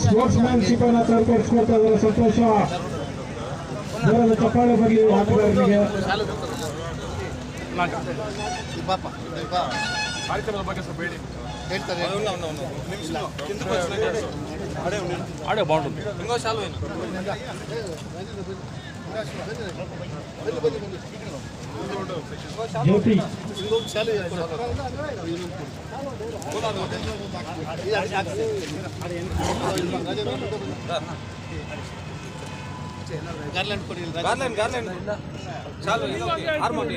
Sports manship ಅನ್ನ ತೋರ್ಪಡಿಸ್ಕೊಳ್ತಾ ಇದ್ದಾರೆ ಸಂತೋಷ ಜೋರಾದ ಚಪ್ಪಾಳೆ ಬರಲಿ ಆಟಗಾರರಿಗೆ ಪಾಪ ಕಾರ್ಯಕ್ರಮದ ಬಗ್ಗೆ ಸ್ವಲ್ಪ ಹೇಳಿ ಹೇಳ್ತಾರೆ ಆಡಿಯೋ ಬಾಂಡ್ ಹಿಂಗೋ ಶಾಲು ಏನು ಜ್ಯೋತಿ ಗಾರ್ಲೆಂಡ್ ಕೊಡಿ ಇಲ್ಲಿ. ಗಾರ್ಲೆನ್ ಗಾರ್ಲೆನ್ ಶಾಲು ಹಾರ್ಮೋನಿ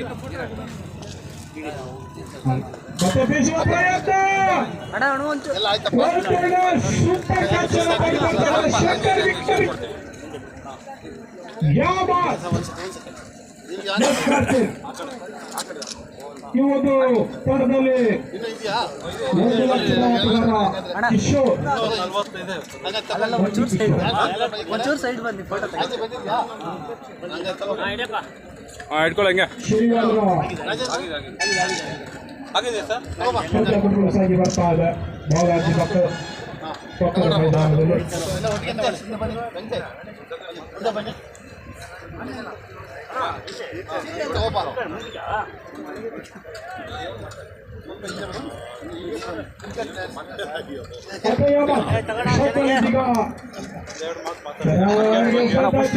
ಮತ್ತೆ ಬೀಸುವ ಪ್ರಯತ್ನ ಎಲ್ಲ ಆಯ್ತಪ್ಪ ಯಾವ. ಈ ಒಂದು ಇದೆಯಾ ಒಂದು ಲಕ್ಷದ ಆಟಗಾರ ಕಿಶೋರ್ ಒಂಚೂರು ಸೈಡ್ ಬನ್ನಿ ಫೋಟೋ ಆಯ್ತು ಬಂದಿದ್ಯಾ ಹಂಗಂತ ಹಾಂ ಇಟ್ಕೊಳ್ಳಿ ಹಂಗೆ. ಶ್ರೀವರ್ಗ ಆಗಿದೆ ಸರ್. ಪಂದ್ಯಗಳು ಸಾಗಿ ಬರ್ತಾ ಇದೆ. ಬಾಲಾಜಿ ಮಕ್ಕಳು ಪಕ್ಕದ ಮೈದಾನದಲ್ಲಿ.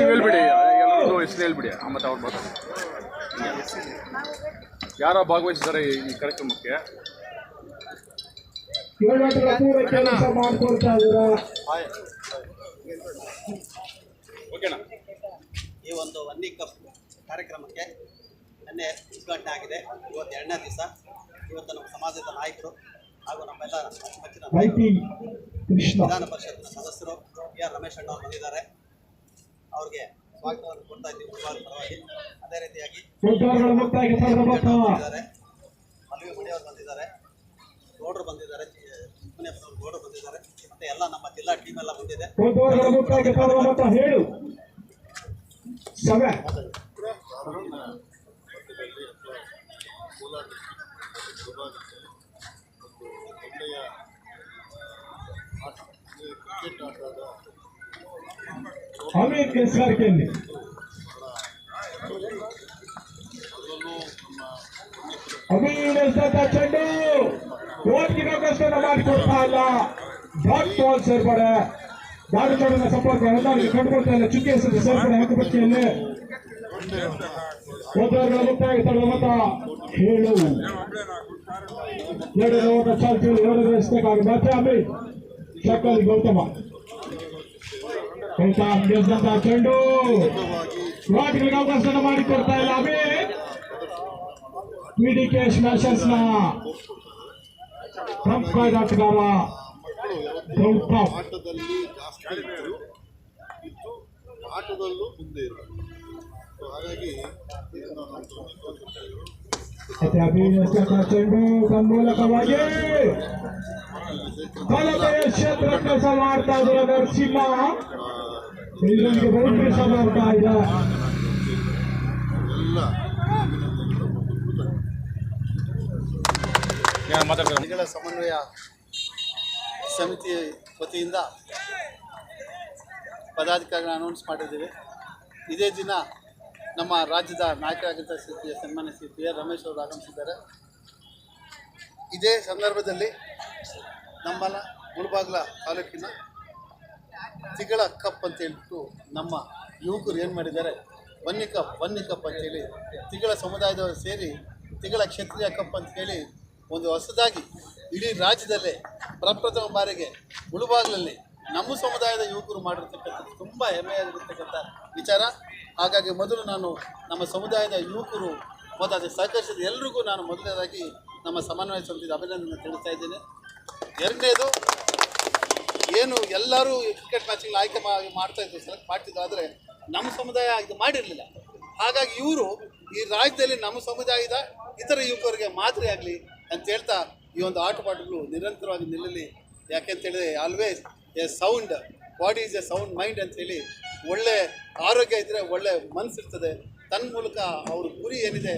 ಹೇಳ್ಬಿಡಿ ಹೆಸರು ಹೇಳ್ಬಿಡಿ ಮತ್ತೆ ಅವ್ರು ಬರ್ತಾರೆ ಯಾರೋ ಭಾಗವಹಿಸಿದ್ದಾರೆ ಈ ಕಾರ್ಯಕ್ರಮಕ್ಕೆ. ಓಕೆನಾ? ಈ ಒಂದು ವನ್ನಿ ಕಪ್ ಕಾರ್ಯಕ್ರಮಕ್ಕೆ ನಿನ್ನೆ ಉದ್ಘಾಟನೆ ಆಗಿದೆ ಇವತ್ತು ಎರಡನೇ ದಿವಸ. ಇವತ್ತು ನಮ್ಮ ಸಮಾಜದ ನಾಯಕರು ಹಾಗೂ ನಮ್ಮೆಲ್ಲ ಅಚ್ಚುಮೆಚ್ಚಿನ ಕೃಷ್ಣ. ವಿಧಾನ ಪರಿಷತ್ನ ಸದಸ್ಯರು ಬಿ ಆರ್ ರಮೇಶ್ ಅಣ್ಣ ಅವರು ಬಂದಿದ್ದಾರೆ. ಅವ್ರಿಗೆ ಸ್ವಾಗತವನ್ನು ಕೊಡ್ತಾ ಇದ್ದೀವಿ. ಪರವಾಗಿ. ಅದೇ ರೀತಿಯಾಗಿ ಮಲ್ವಿ ಮಣಿ ಅವರು ಬಂದಿದ್ದಾರೆ. ಗೌಡರು ಬಂದಿದ್ದಾರೆ. ಗೌಡರು ಬಂದಿದ್ದಾರೆ. ಮತ್ತೆ ಎಲ್ಲ ನಮ್ಮ ಜಿಲ್ಲಾ ಟೀಮ್ ಎಲ್ಲ ಬಂದಿದೆ. ಉದ್ಧಾರಗಳ ಮುಕ್ತಾಯ ಪಡೆದ ಮೊತ್ತ ಹೇಳು ಸಮಯ ಅಮೀರ್ ಕೆಸ್ಕರ್ ಕೇಳಿ ಅಮೀರ್ ಎಸ್ದಂತ ಚೆಂಡು ಓಟ್ಗಿನ ಕಷ್ಟನ ಮಾಡಿಕೊಡ್ತಾ ಇಲ್ಲ ಡಾಟ್ ಬಾಲ್ ಸೇರ್ಪಡೆ ಮಾಡಿದ ಸಂಪರ್ಕ ಎಲ್ಲರಿಗೂ ಕಂಡುಕೊಳ್ತಾ ಇಲ್ಲ. ಚುಕ್ಕಿ ಹೆಸರು ಸೇರ್ಪಡೆ ಹಕ್ಕುಪಟ್ಟಿಯಲ್ಲಿ ಓದುವವರ ಮುಕ್ತಾಯ ತಡೆದ ಮತ. ಏಳು. ಎರಡು ಓಟ ಚಾಲ್ತಿಯಲ್ಲಿ ಎರಡು ಮತ್ತೆ ಅಮಿ ಶಕಲ್ ಗೌತಮ. ಗೌತಮ್ ಗೆದ್ದಂತ ಚೆಂಡು. ವಾಟ್ಗಳಿಗೆ ಅವಕಾಶ ಮಾಡಿಕೊಡ್ತಾ ಇಲ್ಲ ಅಮೀರ್ ಪಿಡಿಕೆ ಸ್ಮ್ಯಾಶರ್ಸ್ನ ಟ್ರಂಪ್ ಆಟಗಾರ ಆಟದಲ್ಲಿ ಜಾಸ್ತಿ ಇತ್ತು. ಇತ್ತು. ಆಟದಲ್ಲೂ ಮುಂದೆ ಇರೋದು ಸೊ ಹಾಗಾಗಿ ಇದನ್ನು ನಾವು ಕೆಲಸ ಮಾಡ್ತಾ ಇದ್ದಾರೆ ನರಸಿಂಹ ಬೌಂಡ್ರಿ ಸಹ. ಮಾಡ್ತಾ ಇದೆ. ಎಲ್ಲ ಏನು ಮಾತಾಡ್ತಾರೆ ಸಮನ್ವಯ ಸಮಿತಿ ವತಿಯಿಂದ ಪದಾಧಿಕಾರಿಗಳನ್ನ ಅನೌನ್ಸ್ ಮಾಡಿದ್ದೀವಿ. ಇದೇ ದಿನ ನಮ್ಮ ರಾಜ್ಯದ ನಾಯಕರಾಗಿದ್ದ ಸಿ ಪಿ ಸನ್ಮಾನ್ಯ ಸಿ ಪಿ ಆರ್ ರಮೇಶ್ ಅವರು ಆಗಮಿಸಿದ್ದಾರೆ. ಇದೇ ಸಂದರ್ಭದಲ್ಲಿ ನಮ್ಮಲ್ಲ ಮುಳಬಾಗ್ಲ ತಾಲೂಕಿನ ತಿಗಳ ಕಪ್ ಅಂತ ಹೇಳ್ಬಿಟ್ಟು ನಮ್ಮ ಯುವಕರು ಏನು ಮಾಡಿದ್ದಾರೆ? ಬನ್ನಿ ಕಪ್ ಬನ್ನಿ ಕಪ್ ಅಂತೇಳಿ ತಿಗಳ ಸಮುದಾಯದವರು ಸೇರಿ ತಿಗಳ ಕ್ಷತ್ರಿಯ ಕಪ್ ಅಂತ ಹೇಳಿ ಒಂದು ಹೊಸದಾಗಿ ಇಡೀ ರಾಜ್ಯದಲ್ಲೇ ಪ್ರಪ್ರಥಮ ಬಾರಿಗೆ ಮುಳುಬಾಗ್ಲಲ್ಲಿ ನಮ್ಮ ಸಮುದಾಯದ ಯುವಕರು ಮಾಡಿರ್ತಕ್ಕಂಥದ್ದು ತುಂಬ ಹೆಮ್ಮೆಯಾಗಿರ್ತಕ್ಕಂಥ ವಿಚಾರ. ಹಾಗಾಗಿ ಮೊದಲು ನಾನು ನಮ್ಮ ಸಮುದಾಯದ ಯುವಕರು ಮತ್ತು ಅದಕ್ಕೆ ಸಹಕರಿಸಿದ ಎಲ್ರಿಗೂ ನಾನು ಮೊದಲನೇದಾಗಿ ನಮ್ಮ ಸಮನ್ವಯ ಸಮಿತಿಯ ಅಭಿನಂದನೆ ತಿಳಿಸ್ತಾ ಇದ್ದೇನೆ. ಎರಡನೇದು, ಏನು ಎಲ್ಲರೂ ಕ್ರಿಕೆಟ್ ಮ್ಯಾಚಿಂಗ್ ಆಯ್ಕೆ ಮಾಡ್ತಾ ಇದ್ರು ಸೆಲೆಕ್ಟ್ ಮಾಡ್ತಿದ್ರು, ಆದರೆ ನಮ್ಮ ಸಮುದಾಯ ಇದು ಮಾಡಿರಲಿಲ್ಲ. ಹಾಗಾಗಿ ಇವರು ಈ ರಾಜ್ಯದಲ್ಲಿ ನಮ್ಮ ಸಮುದಾಯದ ಇತರ ಯುವಕರಿಗೆ ಮಾದರಿ ಆಗಲಿ ಅಂತ ಹೇಳ್ತಾ ಈ ಒಂದು ಆಟಪಾಠಗಳು ನಿರಂತರವಾಗಿ ನಿಲ್ಲಲಿ. ಯಾಕೆಂತೇಳಿದ್ರೆ always a sound body is a sound mind ಅಂತೇಳಿ ಒಳ್ಳೆ ಆರೋಗ್ಯ ಇದ್ದರೆ ಒಳ್ಳೆ ಮನಸ್ಸಿರ್ತದೆ. ತನ್ನ ಮೂಲಕ ಅವ್ರ ಗುರಿ ಏನಿದೆ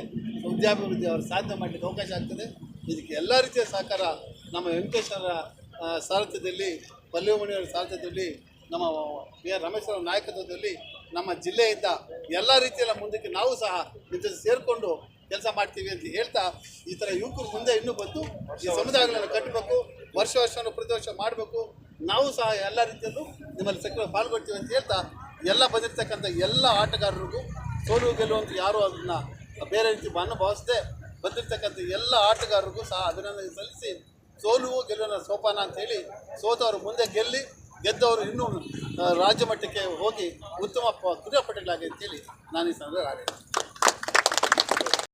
ಉದ್ಯಾಭಿವೃದ್ಧಿ ಅವರು ಸಾಧನೆ ಮಾಡಲಿಕ್ಕೆ ಅವಕಾಶ ಆಗ್ತದೆ. ಇದಕ್ಕೆ ಎಲ್ಲ ರೀತಿಯ ಸಹಕಾರ ನಮ್ಮ ವೆಂಕಟೇಶ್ವರ ಸಾರಥ್ಯದಲ್ಲಿ ಪಲ್ಲವಿಮಣಿಯವರ ಸಾರಥ್ಯದಲ್ಲಿ, ನಮ್ಮ ಬಿ ಆರ್ ರಮೇಶ್ವರ ನಾಯಕತ್ವದಲ್ಲಿ ನಮ್ಮ ಜಿಲ್ಲೆಯಿಂದ ಎಲ್ಲ ರೀತಿಯಲ್ಲ ಮುಂದಕ್ಕೆ ನಾವು ಸಹ ನಿಮ್ಮ ಸೇರಿಕೊಂಡು ಕೆಲಸ ಮಾಡ್ತೀವಿ ಅಂತ ಹೇಳ್ತಾ ಈ ಥರ ಯುವಕರು ಮುಂದೆ ಇನ್ನೂ ಬಂದು ಈ ಸಮುದಾಯಗಳನ್ನು ಕಟ್ಟಬೇಕು, ವರ್ಷ ವರ್ಷವನ್ನು ಪ್ರತಿ ವರ್ಷ ಮಾಡಬೇಕು. ನಾವು ಸಹ ಎಲ್ಲ ರೀತಿಯಲ್ಲೂ ನಿಮ್ಮಲ್ಲಿ ಸಕ್ರಿಯ ಪಾಲ್ಗೊಳ್ತೀವಿ ಅಂತ ಹೇಳ್ತಾ ಎಲ್ಲ ಬಂದಿರ್ತಕ್ಕಂಥ ಎಲ್ಲ ಆಟಗಾರರಿಗೂ ಸೋಲು ಗೆಲುವು ಅಂತ ಯಾರೂ ಅದನ್ನು ಬೇರೆ ರೀತಿ ಅನುಭವಿಸದೆ ಭಾವಿಸದೆ ಬಂದಿರ್ತಕ್ಕಂಥ ಎಲ್ಲ ಆಟಗಾರರಿಗೂ ಸಹ ಅಭಿನಂದನೆ ಸಲ್ಲಿಸಿ ಸೋಲು ಗೆಲುವಿನ ಸೋಪಾನ ಅಂತ ಹೇಳಿ ಸೋತವರು ಮುಂದೆ ಗೆಲ್ಲಿ ಗೆದ್ದವರು ಇನ್ನೂ ರಾಜ್ಯ ಮಟ್ಟಕ್ಕೆ ಹೋಗಿ ಉತ್ತಮ ಕ್ರೀಡಾಪಟುಗಳಾಗಿ ಅಂತೇಳಿ ನಾನು ಈ ಸಂದರ್ಭ